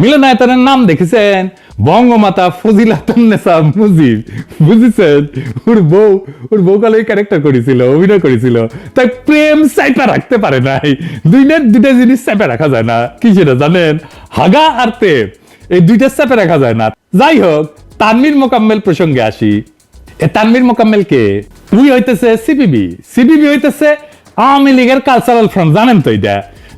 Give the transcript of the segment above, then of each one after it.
মিলনায়তনের নাম দেখেছেন বঙ্গমাতা ফজিলাতুন্নেসা মুজিব। বুঝেছেন? ওর বউ ওর বউ কালে ক্যারেক্টার করেছিল, অভিনয় করেছিল। তাই প্রেম চাইপা রাখতে পারে নাই। দুইটা দুইটা জিনিস চাইপা রাখা যায় না। কি সেটা জানেন? হাগা আর প্রেম, এই দুইটা চাপে রাখা যায় না। যাই হোক তানমির মোকাম্মেল প্রসঙ্গে আসি। এ তানমির মোকাম্মেল কে? উই হইতেছে সিপিবি। সিপিবি হইতেছে আওয়ামী লীগের কালচারাল ফ্রন্ট জানেন তো এটা?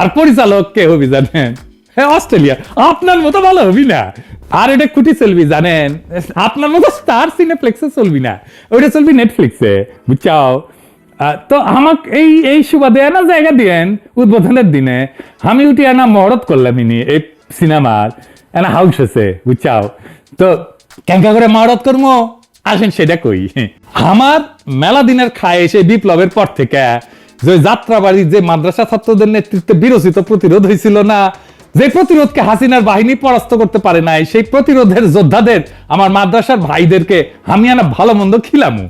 আর পরিচালক কে হবি জানেন? হ্যাঁ অস্ট্রেলিয়া। আপনার মতো ভালো হবি না। আর এটা চলবি, জানেন? আপনার মতো স্টার সিনেপ্লেক্সে চলবি না। ওইটা চলবি নেটফ্লিক্সে তো আমাকে এই এই সুবাদে না জায়গা দিয়েন, উদ্বোধনের দিনে। আমি উঠি আনা মহরত করলাম ইনি, এই সিনেমার। এনা হাউস আছে, বুঝছাও? তো কেঙ্কা করে মহরত করব আসেন সেটা কই। আমার মেলা দিনের খায় এসে বিপ্লবের পর থেকে যে যাত্রাবাড়ির যে মাদ্রাসা ছাত্রদের নেতৃত্বে বিরোচিত প্রতিরোধ হয়েছিল না, যে প্রতিরোধকে হাসিনার বাহিনী পরাস্ত করতে পারে নাই, সেই প্রতিরোধের যোদ্ধাদের, আমার মাদ্রাসার ভাইদেরকে আমি আনা ভালো মন্দ খিলামু।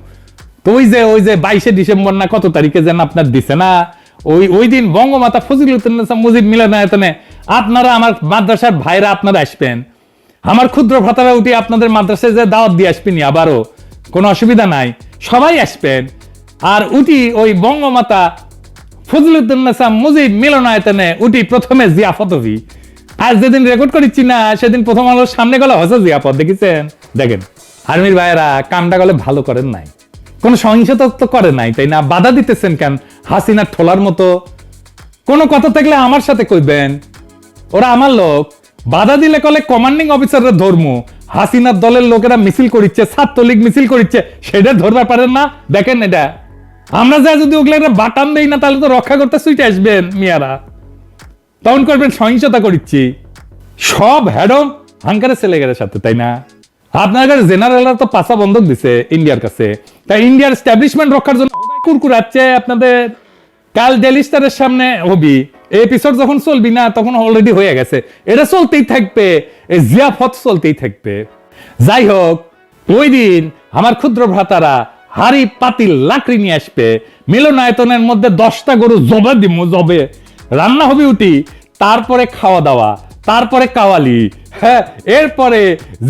তো ওই যে ওই যে বাইশে ডিসেম্বর না কত তারিখে যেন আপনার দিছে না, ওই ওই দিন বঙ্গমাতা ফজিলুদ্দিন মুজিব মিলনায়তনে আপনারা আমার মাদ্রাসার ভাইরা আপনারা আসবেন। আমার ক্ষুদ্র ভাতারা উঠে আপনাদের মাদ্রাসায় যে দাওয়াত দিয়ে আসবেন আবারও, কোনো অসুবিধা নাই, সবাই আসবেন। আর উটি ওই বঙ্গমাতা ফজলুদ্দিন মুজিব মিলনায়তনে উঠি প্রথমে জিয়াফত হবি আজ যেদিন রেকর্ড করেছি না, সেদিন প্রথম আলোর সামনে গলা হয়েছে জিয়াফত, দেখেছেন? দেখেন আর্মির ভাইয়েরা কামটা গলে ভালো করেন নাই। কোনো সহিংসতা তো করে নাই, তাই না? বাধা দিতেছেন কেন? হাসিনার ঠোলার মতো। কোনো কথা থাকলে আমার সাথে কইবেন। ওরা আমার লোক। বাধা দিলে কলে কমান্ডিং অফিসাররা ধর্ম। হাসিনার দলের লোকেরা মিছিল করিচ্ছে, ছাত্রলীগ মিছিল করিচ্ছে, সেটা ধরতে পারেন না? দেখেন এটা। আমরা যা যদি ওগুলো একটা বাটাম দেই না, তাহলে তো রক্ষা করতে সুইটে আসবেন মিয়ারা। তখন করবেন সহিংসতা করিচ্ছি। সব হ্যাডম হাঙ্কারের ছেলেগের সাথে, তাই না? আপনার কাছে জেনারেলরা তো পাশা বন্ধক দিছে ইন্ডিয়ার কাছে। তাই ইন্ডিয়ার স্ট্যাবলিশমেন্ট রক্ষার জন্য কুরকুরাচ্ছে আপনাদের কাল ডেলি স্টারের সামনে হবি। এপিসোড যখন চলবি না, তখন অলরেডি হয়ে গেছে। এটা চলতেই থাকবে, এই জিয়াফত চলতেই থাকবে। যাই হোক, ওই দিন আমার ক্ষুদ্র ভ্রাতারা হাড়ি পাতিল লাকড়ি নিয়ে আসবে। মিলনায়তনের মধ্যে দশটা গরু জবে দিব, জবে। রান্না হবে উঠি তারপরে খাওয়া দাওয়া, তারপরে কাওয়ালি। হ্যাঁ এরপরে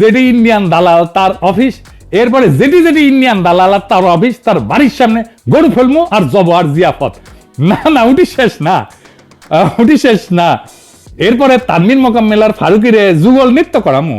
যেটি ইন্ডিয়ান দালাল তার অফিস, এরপরে যেটি যেটি ইন্ডিয়ান দালাল আর তার অফিস, তার বাড়ির সামনে গরু ফেলমু আর জব আর জিয়াফত। না না উঠি শেষ না। উঠি শেষ না। এরপরে তানমির মোকাম্মেলার ফারুকিরে যুগল নৃত্য করামু।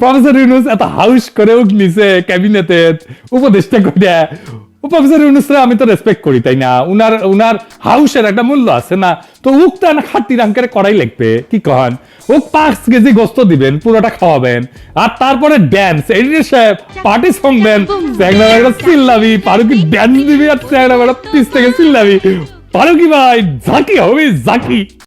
প্রফেসর ইউনুস এত হাউস করে উঠলিছে ক্যাবিনেটে উপদেষ্টা করে প্রফেসর ইউনুসরে আমি তো রেসপেক্ট করি, তাই না? উনার উনার হাউসের একটা মূল্য আছে না? তো উকটা না খাটি রাঙ্কের করাই লাগবে, কি কন ও পাঁচ কেজি গোস্ত দিবেন, পুরোটা খাওয়াবেন। আর তারপরে ড্যান্স যে সাহেব পার্টি সং দেন চ্যাংরা বেড়া চিল্লাবি পারু কি ড্যান্স দিবি আর চ্যাংরা বেড়া পিস থেকে চিল্লাবি। পারু কি ভাই, ঝাঁকি হবে, ঝাঁকি।